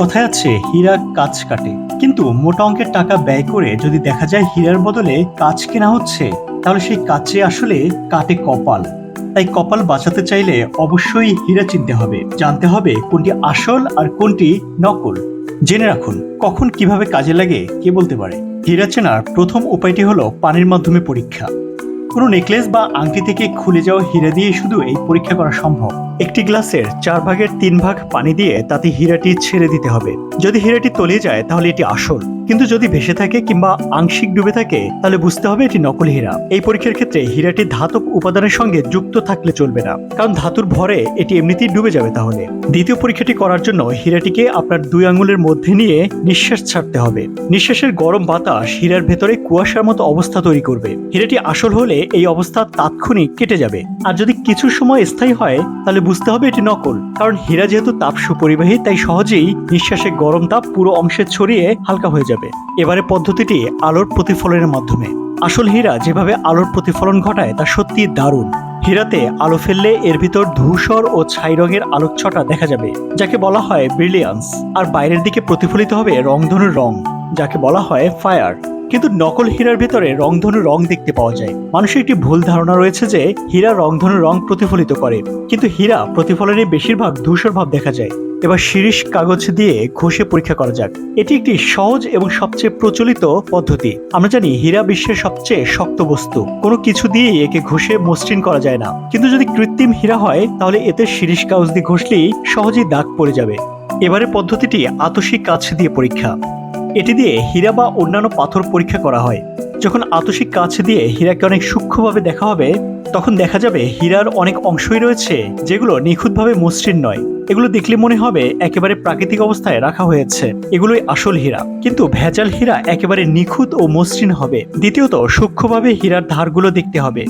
কথায় আছে, হীরা কাজ কাটে। কিন্তু মোটা অঙ্কের টাকা ব্যয় করে যদি দেখা যায় হীরার বদলে কাজ কেনা হচ্ছে, তাহলে সেই কাচে আসলে কাটে কপাল। তাই কপাল বাঁচাতে চাইলে অবশ্যই হীরা চিনতে হবে, জানতে হবে কোনটি আসল আর কোনটি নকল। জেনে রাখুন, কখন কীভাবে কাজে লাগে কে বলতে পারে। হীরা চেনার প্রথম উপায়টি হলো পানির মাধ্যমে পরীক্ষা। কোনো নেকলেস বা আংটি থেকে খুলে যাওয়া হীরা দিয়ে শুধু এই পরীক্ষা করা সম্ভব। একটি গ্লাসের চার ভাগের তিন ভাগ পানি দিয়ে তাতে হীরাটি ছেড়ে দিতে হবে। যদি হীরাটি তলিয়ে যায়, তাহলে এটি আসল। কিন্তু যদি ভেসে থাকে কিংবা আংশিক ডুবে থাকে, তাহলে বুঝতে হবে এটি নকল হীরা। এই পরীক্ষার ক্ষেত্রে হীরাটি ধাতব উপাদানের সঙ্গে যুক্ত থাকলে চলবে না। কারণ ধাতুর ভরে এটি এমনিতেই ডুবে যাবে তাহলে। দ্বিতীয় পরীক্ষাটি করার জন্য হীরাটিকে আপনার দুই আঙুলের মধ্যে নিয়ে নিঃশ্বাস ছাড়তে হবে। নিঃশ্বাসের গরম বাতাস হীরার ভেতরে কুয়াশার মতো অবস্থা তৈরি করবে। হীরাটি আসল হলে এই অবস্থা তাৎক্ষণিক কেটে যাবে। আর যদি কিছু সময় স্থায়ী হয়, তাহলে বুঝতে হবে এটি নকল, কারণ হীরা যেহেতু তাপ সুপরিবাহী, তাই সহজেই নিঃশ্বাসে গরম তাপ পুরো অংশে ছড়িয়ে হালকা হয়ে যাবে। এবারে পদ্ধতিটি আলোর প্রতিফলনের মাধ্যমে। আসল হীরা যেভাবে আলোর প্রতিফলন ঘটায়, তা সত্যি দারুণ। হীরাতে আলো ফেললে এর ভিতর ধূসর ও ছাই রঙের আলোকছটা দেখা যাবে, যাকে বলা হয় ব্রিলিয়ান্স আর বাইরের দিকে প্রতিফলিত হবে রংধনুর রং, যাকে বলা হয় ফায়ার কিন্তু নকল হীরার ভেতরে রংধনু রং দেখতে পাওয়া যায়। মানুষের একটি ভুল ধারণা রয়েছে যে, হীরা রংধনু রং প্রতিফলিত করে। কিন্তু হীরা প্রতিফলনে বেশিরভাগ ধূসর ভাব দেখা যায়। এবার শিরিষ কাগজ দিয়ে ঘষে পরীক্ষা করা যাক। এটি একটি সহজ এবং সবচেয়ে প্রচলিত পদ্ধতি। আমরা জানি, হীরা বিশ্বের সবচেয়ে শক্ত বস্তু। কোনো কিছু দিয়ে একে ঘষে মসৃণ করা যায় না। কিন্তু যদি কৃত্রিম হীরা হয়, তাহলে এতে শিরিষ কাগজ দিয়ে ঘষলেই সহজেই দাগ পড়ে যাবে। এবারে পদ্ধতিটি আতসী কাছ দিয়ে পরীক্ষা। এটি দিয়ে হীরা বা অন্যান্য পাথর পরীক্ষা করা হয়। যখন আতসিক কাছ দিয়ে হীরাকে অনেক সূক্ষ্মভাবে দেখা হবে, তখন দেখা যাবে হীরার অনেক অংশই রয়েছে যেগুলো নিখুঁতভাবে মসৃণ নয়। এগুলো দেখলে মনে হবে একেবারে প্রাকৃতিক অবস্থায় রাখা হয়েছে। এগুলোই আসল হীরা। কিন্তু ভেজাল হীরা একেবারে নিখুঁত ও মসৃণ হবে। দ্বিতীয়ত, সূক্ষ্মভাবে হীরার ধারগুলো দেখতে হবে।